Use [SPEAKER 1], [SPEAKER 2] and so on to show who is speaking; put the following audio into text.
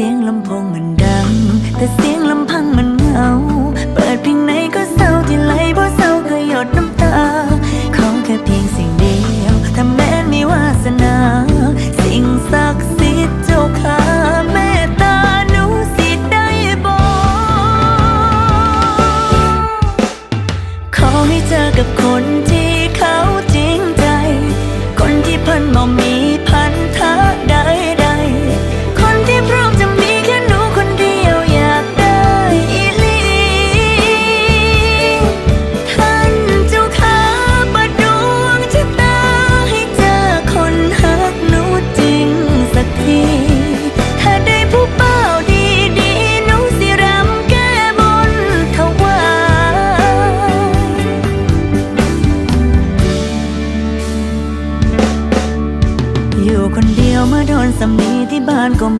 [SPEAKER 1] สียงลำโพงมันดัง แต่เสียงลำพังมันเหงา เปิดเพลงไหนก็เศร้าที่ไหลเพราะเศร้าก็หยดน้ำตา ขอแค่เพียงสิ่งเดียวถ้าแม้นมีวาสนา สิ่งศักดิ์สิทธิ์เจ้าค่ะ แม่ตาหนูสิได้บอก ขอให้เจอกับคนที่เขาจริงใจ คนที่เพิ่นบ่มี อยู่คนเดียวเมื่อโดนสำนีที่บ้านก็